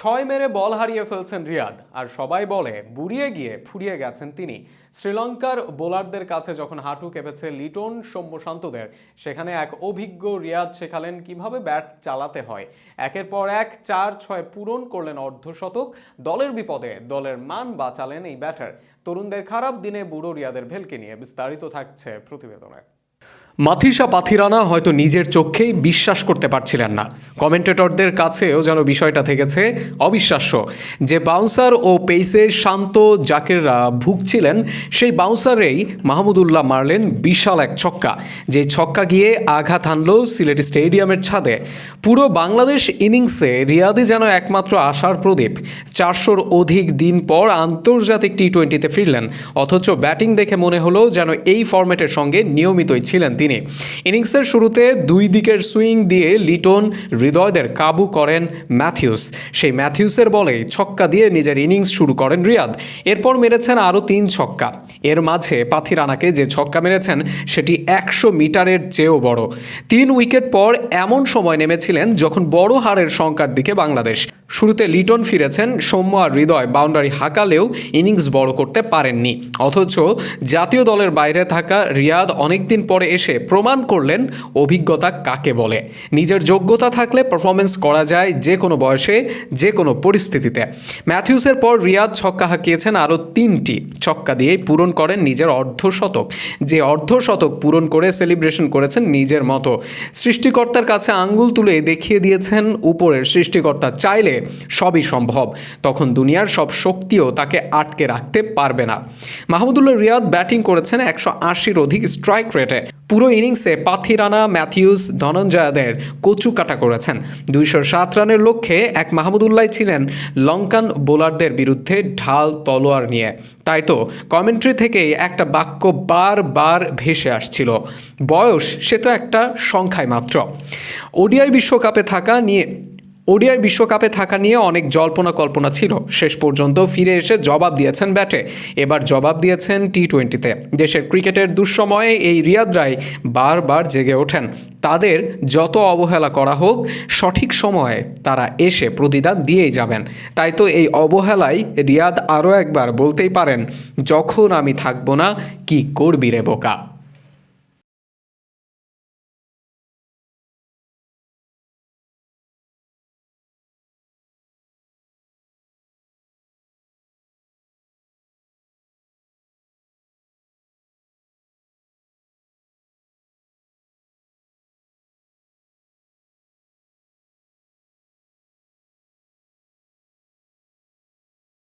ছয় মেরে বল হারিয়ে ফেলছেন রিয়াদ। আর সবাই বলে বুড়িয়ে গিয়ে ফুরিয়ে গেছেন তিনি। শ্রীলঙ্কার বোলারদের কাছে যখন হাঁটু কেঁপেছে লিটন সৌম্য শান্তদের সেখানে এক অভিজ্ঞ রিয়াদ শেখালেন কীভাবে ব্যাট চালাতে হয়। একের পর এক চার ছয় পূরণ করলেন অর্ধশতক। দলের বিপদে দলের মান বাঁচালেন এই ব্যাটার। তরুণদের খারাপ দিনে বুড়ো রিয়াদের ভেলকে নিয়ে বিস্তারিত থাকছে প্রতিবেদনে। মাথিসা পাথিরানা হয়তো নিজের চোখেই বিশ্বাস করতে পারছিলেন না। কমেন্টেটরদের কাছেও যেন বিষয়টা থেকেছে অবিশ্বাস্য। যে বাউন্সার ও পেইসের শান্ত জাকেররা ভুগছিলেন, সেই বাউন্সারেই মাহমুদুল্লাহ মারলেন বিশাল এক ছক্কা। যে ছক্কা গিয়ে আঘাত হানল সিলেট স্টেডিয়ামের ছাদে। পুরো বাংলাদেশ ইনিংসে রিয়াদি যেন একমাত্র আশার প্রদীপ। চারশোর অধিক দিন পর আন্তর্জাতিক টি টোয়েন্টিতে ফিরলেন। অথচ ব্যাটিং দেখে মনে হলো যেন এই ফরম্যাটের সঙ্গে নিয়মিতই ছিলেন তিনি। ইনিংসের শুরুতে দুই দিকের সুইং দিয়ে লিটন হৃদয়দের কাবু করেন ম্যাথিউস। সেই ম্যাথিউসের বলে ছক্কা দিয়ে নিজের ইনিংস শুরু করেন রিয়াদ। এরপর মেরেছেন আরও তিন ছক্কা। এর মাঝে পাথি রানাকে যে ছক্কা মেরেছেন, সেটি একশো মিটারের চেয়েও বড়। তিন উইকেট পর এমন সময় নেমেছিলেন যখন বড় হারের সংখ্যার দিকে বাংলাদেশ। শুরুতে লিটন ফিরেছেন, সৌম্য আর হৃদয় বাউন্ডারি হাঁকালেও ইনিংস বড় করতে পারেননি। অথচ জাতীয় দলের বাইরে থাকা রিয়াদ অনেকদিন পরে এসে প্রমাণ করলেন অভিজ্ঞতা কাকে বলে। নিজের যোগ্যতা থাকলে পারফরমেন্স করা যায় যে কোনো বয়সে যে কোনো পরিস্থিতিতে। ম্যাথিউসের পর রিয়াদ ছক্কা হাঁকিয়েছেন আরও তিনটি। ছক্কা দিয়েই পূরণ করেন নিজের অর্ধশতক। যে অর্ধশতক পূরণ করে সেলিব্রেশন করেছেন নিজের মতো। সৃষ্টিকর্তার কাছে আঙ্গুল তুলে দেখিয়ে দিয়েছেন উপরের সৃষ্টিকর্তা। চাইলে সবই সম্ভব। তখন দুনিয়ার সব শক্তিও তাকে আটকে রাখতে পারবে না। মাহমুদুল্লাহ রিয়াদ ব্যাটিং করেছেন একশো আশির অধিক স্ট্রাইক রেটে পুরো ইনিংসে পাথিরানা ম্যাথিউস ধনঞ্জয়াদের কচু কাটা করেছেন। দুইশো সাত রানের লক্ষ্যে এক মাহমুদুল্লাহ ছিলেন লঙ্কান বোলারদের বিরুদ্ধে ঢাল তলোয়ার নিয়ে। তাই তো কমেন্ট্রি থেকেই একটা বাক্য বারবার ভেসে আসছিল। বয়স সে তো একটা সংখ্যায় মাত্র। ওডিআই বিশ্বকাপে থাকা নিয়ে ওডিআই বিশ্বকাপে থাকা নিয়ে অনেক জল্পনা কল্পনা ছিল। শেষ পর্যন্ত ফিরে এসে জবাব দিয়েছেন ব্যাটে। এবার জবাব দিয়েছেন টি টোয়েন্টিতে দেশের ক্রিকেটের দুঃসময়ে এই রিয়াদ রায় বারবার জেগে ওঠেন। তাদের যত অবহেলা করা হোক, সঠিক সময়ে তারা এসে প্রতিদান দিয়েই যাবেন। তাই তো এই অবহেলায় রিয়াদ আরও একবার বলতেই পারেন, যখন আমি থাকব না, কি করবি রে বোকা?